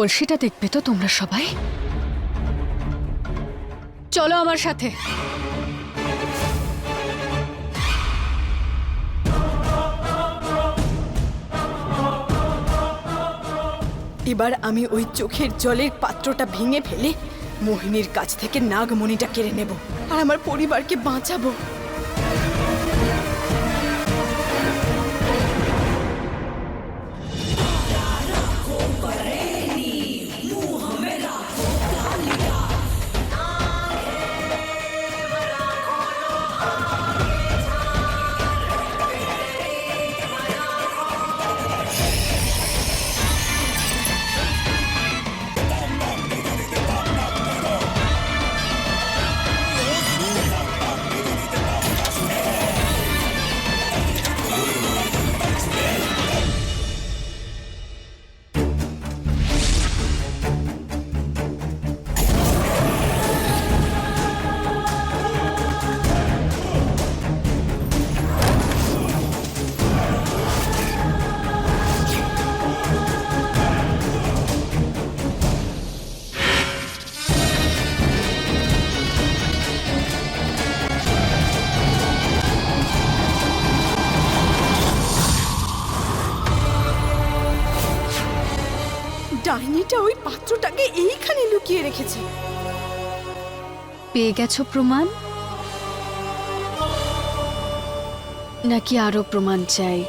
কলসিটা দেখবে তো তোমরা সবাই। চলো আমার সাথে। এবার আমি ওই চোখের জলের পাত্রটা ভেঙে ফেলে, মোহিনীর কাছ থেকে নাগমণিটা কেড়ে নেব আর আমার পরিবারকে বাঁচাবো। পেয়ে গেছো প্রমাণ? নাকি আরও প্রমাণ চাই?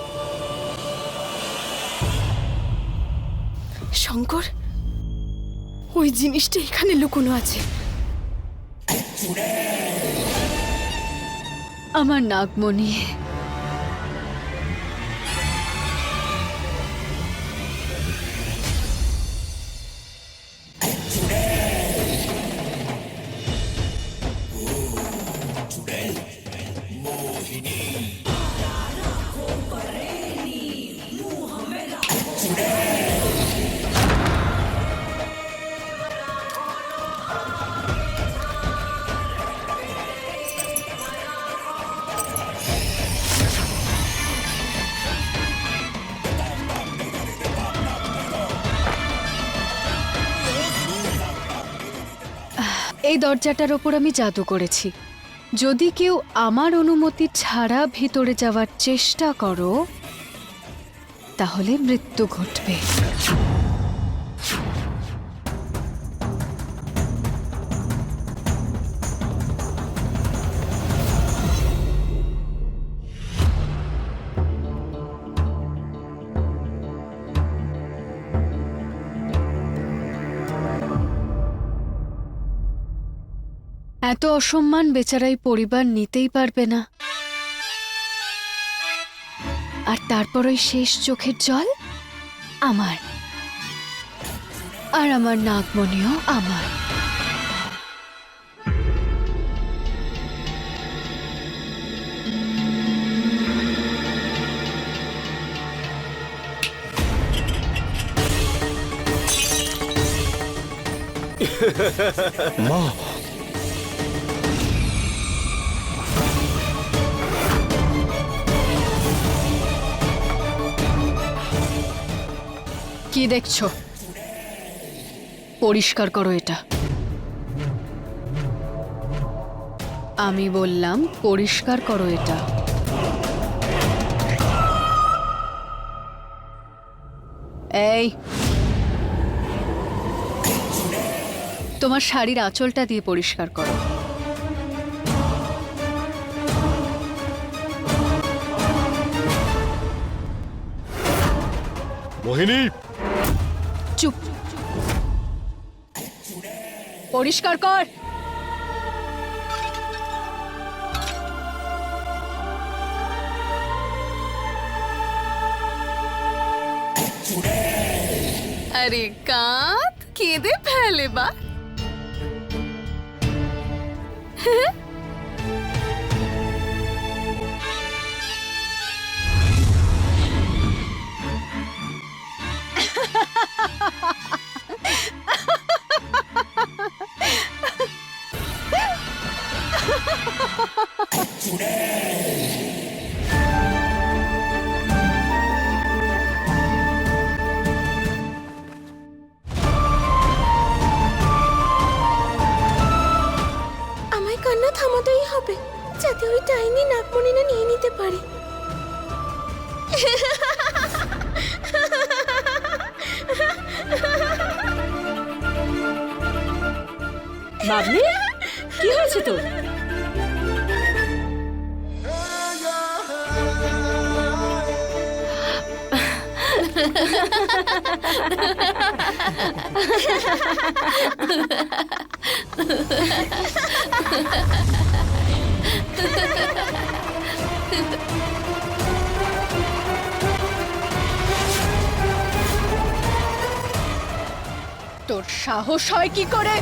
শঙ্কর ওই জিনিসটা এখানে লুকোনো আছে। আমার নাগমণি। এই দরজাটার ওপর আমি জাদু করেছি। যদি কেউ আমার অনুমতি ছাড়া ভিতরে যাওয়ার চেষ্টা করো, তাহলে মৃত্যু ঘটবে। এত অসম্মান বেচারাই পরিবার নিতেই পারবে না। আর তারপর ওই শেষ চোখের জল? আমার। আর আমার নাগমণিও আমার। মা কি দেখছ? পরিষ্কার করো এটা। আমি বললাম, পরিষ্কার করো এটা। এই। তোমার শাড়ির আঁচলটা দিয়ে পরিষ্কার করো। মোহিনী চুপ। পরিষ্কার কর। আরে কাঁত কেঁদে ফেলে বা। বাবলি কি হয়েছে তোর? তোর সাহস হয় কি করে?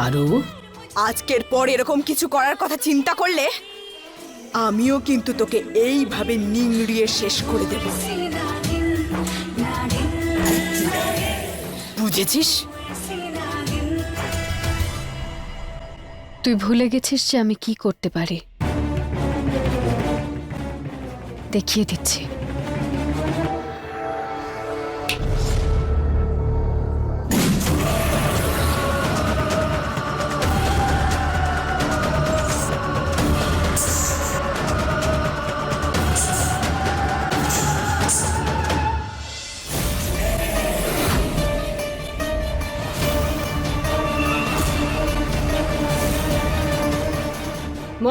পারু? আজকের পর এরকম কিছু করার কথা চিন্তা করলে আমিও কিন্তু তোকে এইভাবে নিংড়িয়ে শেষ করে দেব। বুঝেছিস? তুই ভুলে গেছিস যে আমি কি করতে পারি? দেখিয়ে দিচ্ছি।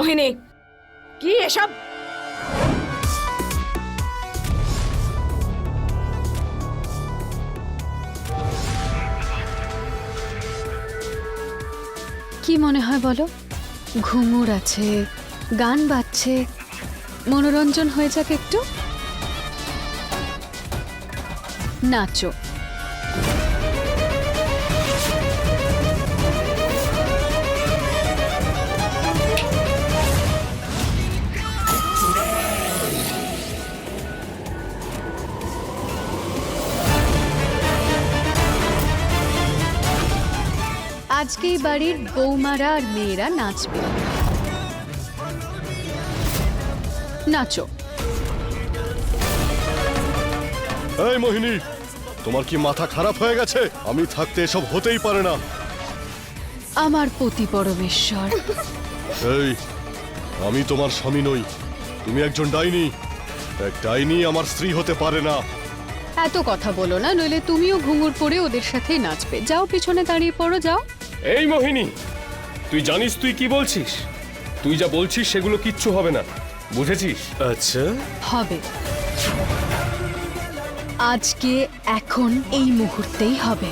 মোহিনী কি এসব? কি মনে হয় বলো? ঘুমুর আছে, গান বাজছে, মনোরঞ্জন হয়ে যাক একটু? নাচো। আজকে এই বাড়ির বৌমারা আর মেয়েরা নাচবে। নাচো। এই মোহিনী তোমার কি মাথা খারাপ হয়ে গেছে? আমি থাকতে এসব হতেই পারে না। আমার পতি পরমেশ্বর। এই আমি তোমার স্বামী নই। তুমি একজন ডাইনি। এক ডাইনি আমার স্ত্রী হতে পারে না। এত কথা বলো না নইলে তুমিও ঘুঙুর পরে ওদের সাথে নাচবে। যাও পিছনে দাঁড়িয়ে পড়ো যাও। এই মোহিনী তুই জানিস তুই কি বলছিস? তুই যা বলছিস সেগুলো কিচ্ছু হবে না বুঝেছিস? আচ্ছা। হবে। আজকে এখন এই মুহূর্তেই হবে।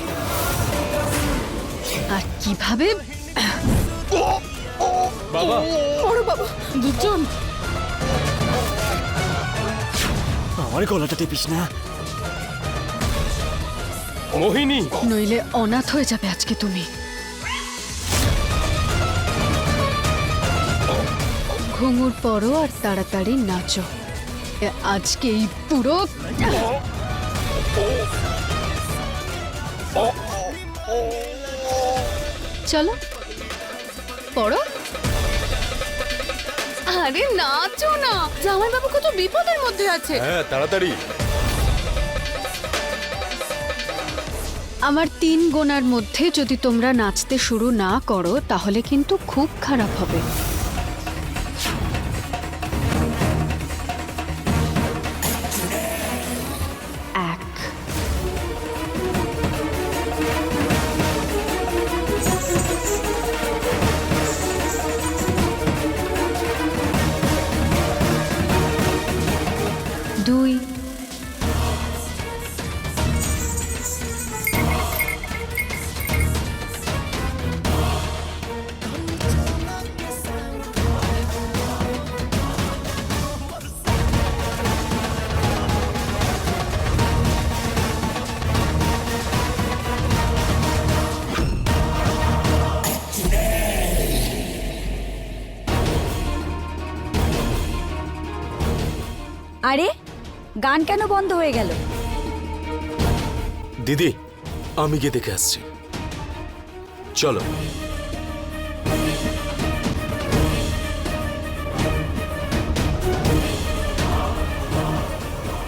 আর কীভাবে? বাবা। দুজন। আমার গলাটা টিপিস না। মোহিনী। নইলে অনাথ হয়ে যাবে আজকে তুমি। ঘুঙুর পরো আর তাড়াতাড়ি নাচো। আজকে এই পুরো চলো পড়ো। আরে নাচো না জামাই বাবু কত বিপদের মধ্যে আছে। হ্যাঁ তাড়াতাড়ি। আমার তিন গোনার মধ্যে যদি তোমরা নাচতে শুরু না করো তাহলে কিন্তু খুব খারাপ হবে। গান কেন বন্ধ হয়ে গেল? দিদি আমি গিয়ে দেখে আসছি। চলো।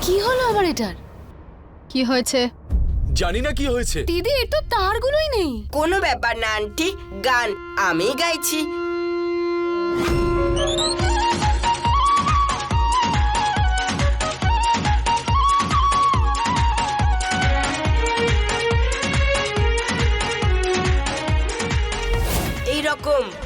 কি হলো আবার এটার? কি হয়েছে? জানি না কি হয়েছে। দিদি এর তো তারগুলোই নেই। কোনো ব্যাপার না আন্টি। গান আমি গাইছি।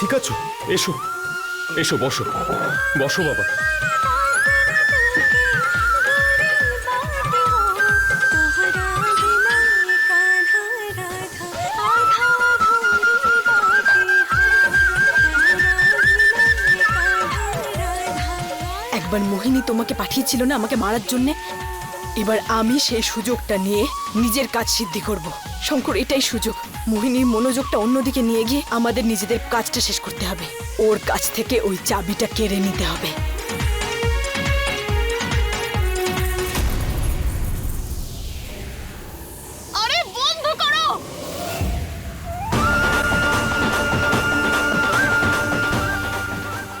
ঠিক আছো? এসো। এসো, বসো। বসো বাবা। একবার মোহিনী তোমাকে পাঠিয়েছিল না আমাকে মারার জন্যে? এবার আমি সেই সুযোগটা নিয়ে নিজের কাজ সিদ্ধি করব। শঙ্কর এটাই সুযোগ। মোহিনীর মনোযোগটা অন্যদিকে নিয়ে গিয়ে আমাদের নিজেদের কাজটা শেষ করতে হবে। ওর কাছ থেকে ওই চাবিটা কেড়ে নিতে হবে।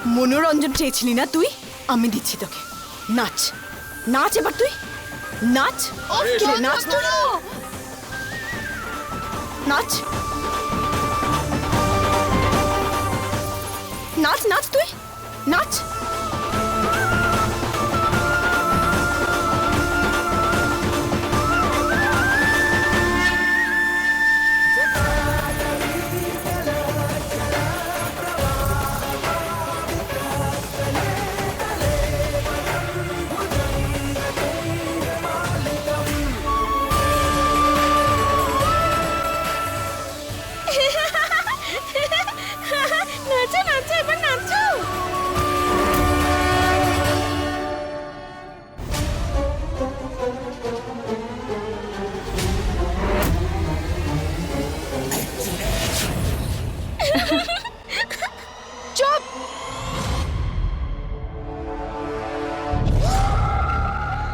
মনোরঞ্জন চেয়েছিলি না তুই? আমি দিচ্ছি তোকে। নাচ। নাচ এবার তুই। নাচ। নাচ তুই নাচ নাচ নাচ তুই? নাচ নাচো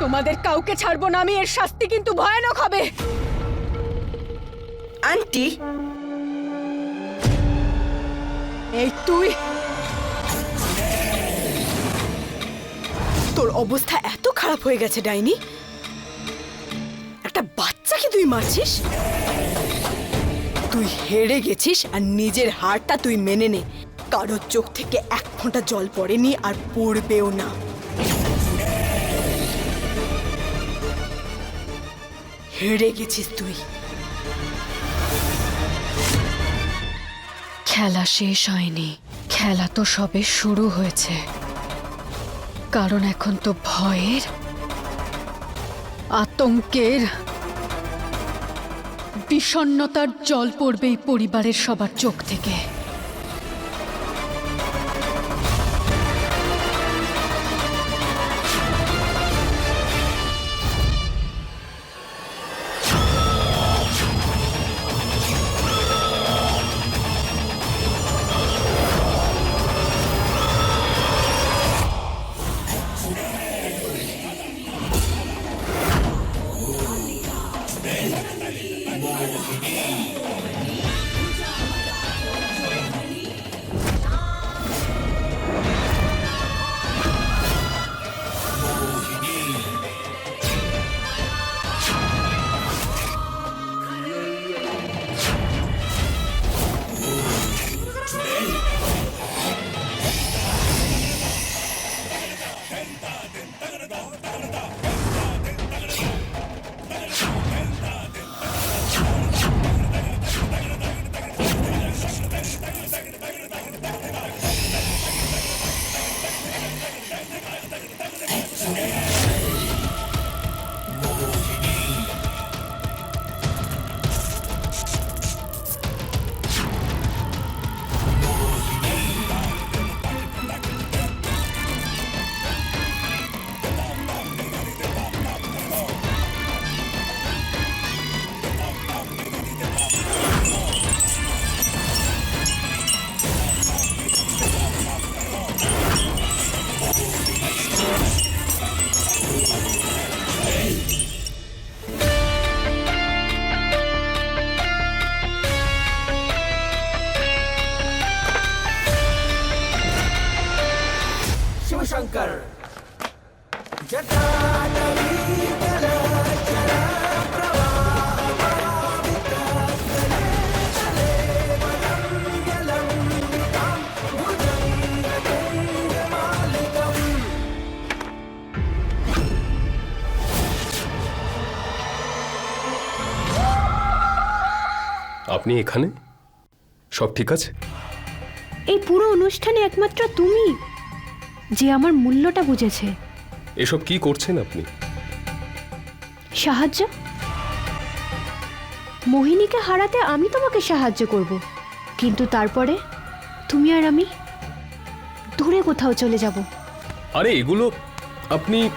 তোমাদের কাউকে ছাড়বো না আমি এর শাস্তি কিন্তু ভয়ানক হবে। আন্টি। এই তুই। তোর অবস্থা এত খারাপ হয়ে গেছে ডাইনি। একটা বাচ্চাকে তুই মারছিস? তুই হেরে গেছিস আর নিজের হারটা তুই মেনে নে। কারোর চোখ থেকে এক ফোঁটা জল পড়েনি আর পড়বেও না। হেরে গেছিস তুই। খেলা শেষ হয়নি। খেলা তো সবে শুরু হয়েছে। কারণ এখন তো ভয়ের, আতঙ্কের, বিষণ্ণতার জল পড়বে এই পরিবারের সবার চোখ থেকে। Yeah. আপনি এখানে? সব ঠিক আছে? এই পুরো অনুষ্ঠানে একমাত্র তুমি। যে আমার মূল্যটা বুঝেছে। এসব কি করছেন আপনি? সাহায্য? মোহিনীকে হারাতে আমি তোমাকে সাহায্য করব। কিন্তু তারপরে তুমি আর আমি দূরে কোথাও চলে যাব। আরে এগুলো আপনি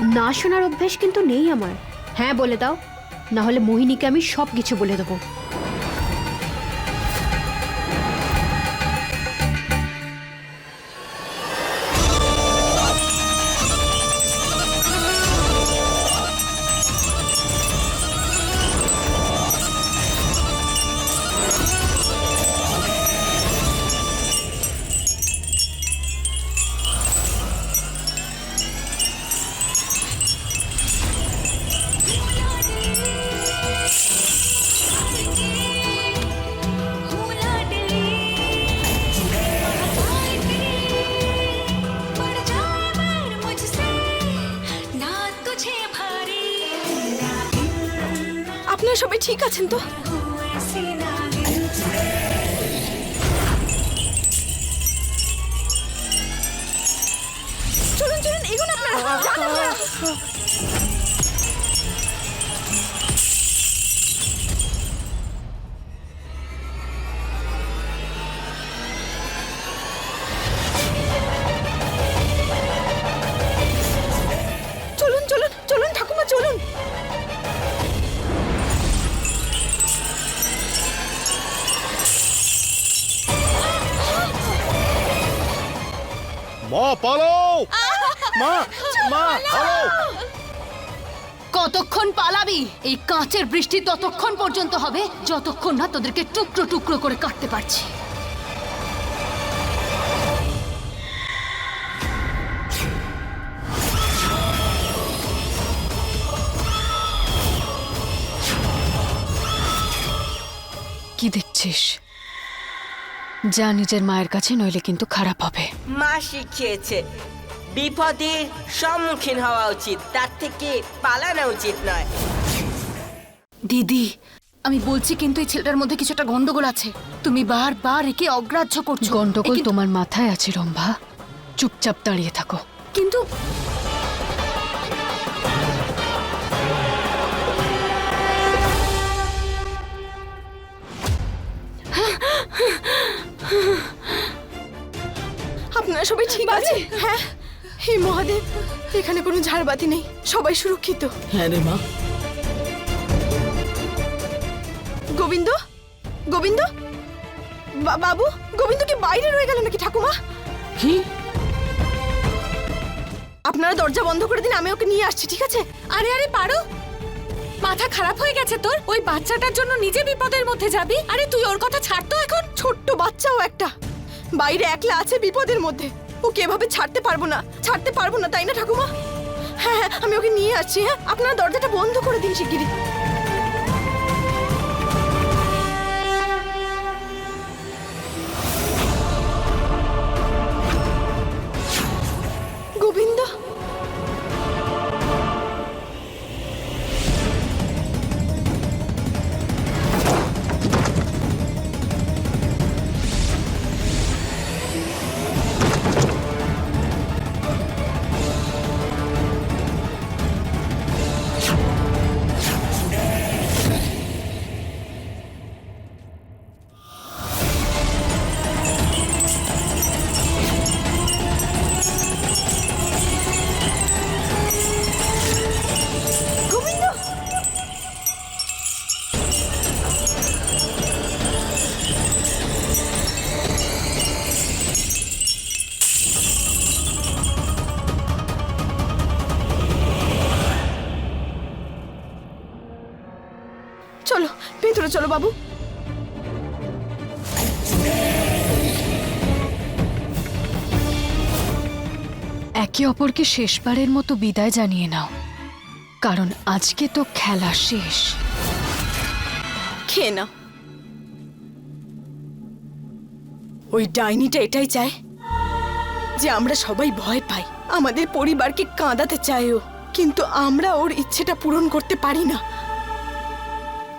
না শোনার অভ্যেস কিন্তু নেই আমার। হ্যাঁ বলে দাও। না হলে মোহিনীকে আমি সব কিছু বলে দেবো। সবাই ঠিক আছেন তো? কতক্ষণ পালাবি? এই কাঁচের বৃষ্টি ততক্ষণ পর্যন্ত হবে যতক্ষণ না তোদেরকে টুকরো টুকরো করে কাটতে পারছি। কি দেখছিস? যা নিজের মায়ের কাছে নইলে কিন্তু খারাপ হবে। মা শিখিয়েছে বিপদের সম্মুখীন হওয়া উচিত। তার থেকে পালানো উচিত নয়। দিদি আমি বলছি কিন্তু এই ছেলেটার মধ্যে কিছু একটা গন্ডগোল আছে। তুমি বারবার একে অগ্রাহ্য করছ। গন্ডগোল তোমার মাথায় আছে রম্ভা। চুপচাপ দাঁড়িয়ে থাকো। কিন্তু আপনারা সবাই ঠিক আছে হ্যাঁ। হে মহাদেব এখানে কোনো ঝাড়বাতি নেই। সবাই সুরক্ষিত। হ্যাঁ রে মা। গোবিন্দ? গোবিন্দ? বা- বাবু গোবিন্দ কি বাইরে রয়ে গেল নাকি ঠাকুমা? কি? আপনারা দরজা বন্ধ করে দিন আমি ওকে নিয়ে আসছি ঠিক আছে? আরে আরে পারো। মাথা খারাপ হয়ে গেছে তোর? ওই বাচ্চাটার জন্য নিজে বিপদের মধ্যে যাবি? আরে তুই ওর কথা ছাড় তো এখন। ছোট্ট বাচ্চাও একটা। বাইরে একলা আছে বিপদের মধ্যে। ওকে এভাবে ছাড়তে পারব না, ছাড়তে পারব না, তাই না ঠাকুমা? হ্যাঁ হ্যাঁ আমি ওকে নিয়ে আসছি হ্যাঁ আপনারা দরজাটা বন্ধ করে দিন শিগগিরই। চলো ভেতরে চলো বাবু। একে অপরকে শেষবারের মতো বিদায় জানিয়ে নাও কারণ আজকে তো খেলা শেষ। খেয়ে না ওই ডাইনিটা এটাই চায় যে আমরা সবাই ভয় পাই। আমাদের পরিবারকে কাঁদাতে চায় ও কিন্তু আমরা ওর ইচ্ছেটা পূরণ করতে পারি না।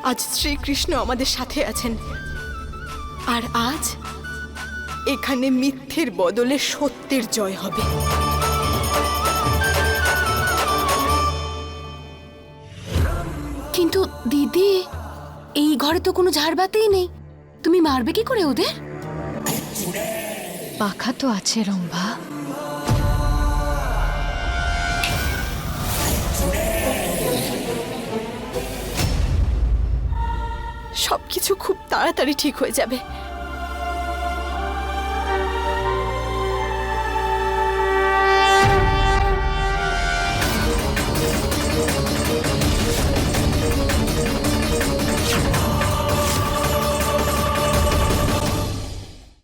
আজ শ্রীকৃষ্ণ আমাদের সাথে আছেন। আর আজ এখানে মিথ্যের বদলে সত্যের জয় হবে। কিন্তু দিদি এই ঘরে তো কোনো ঝাড়বাতিই নেই। তুমি মারবে কি করে ওদের? পাখা তো আছে রম্ভা। সবকিছু খুব তাড়াতাড়ি ঠিক হয়ে যাবে।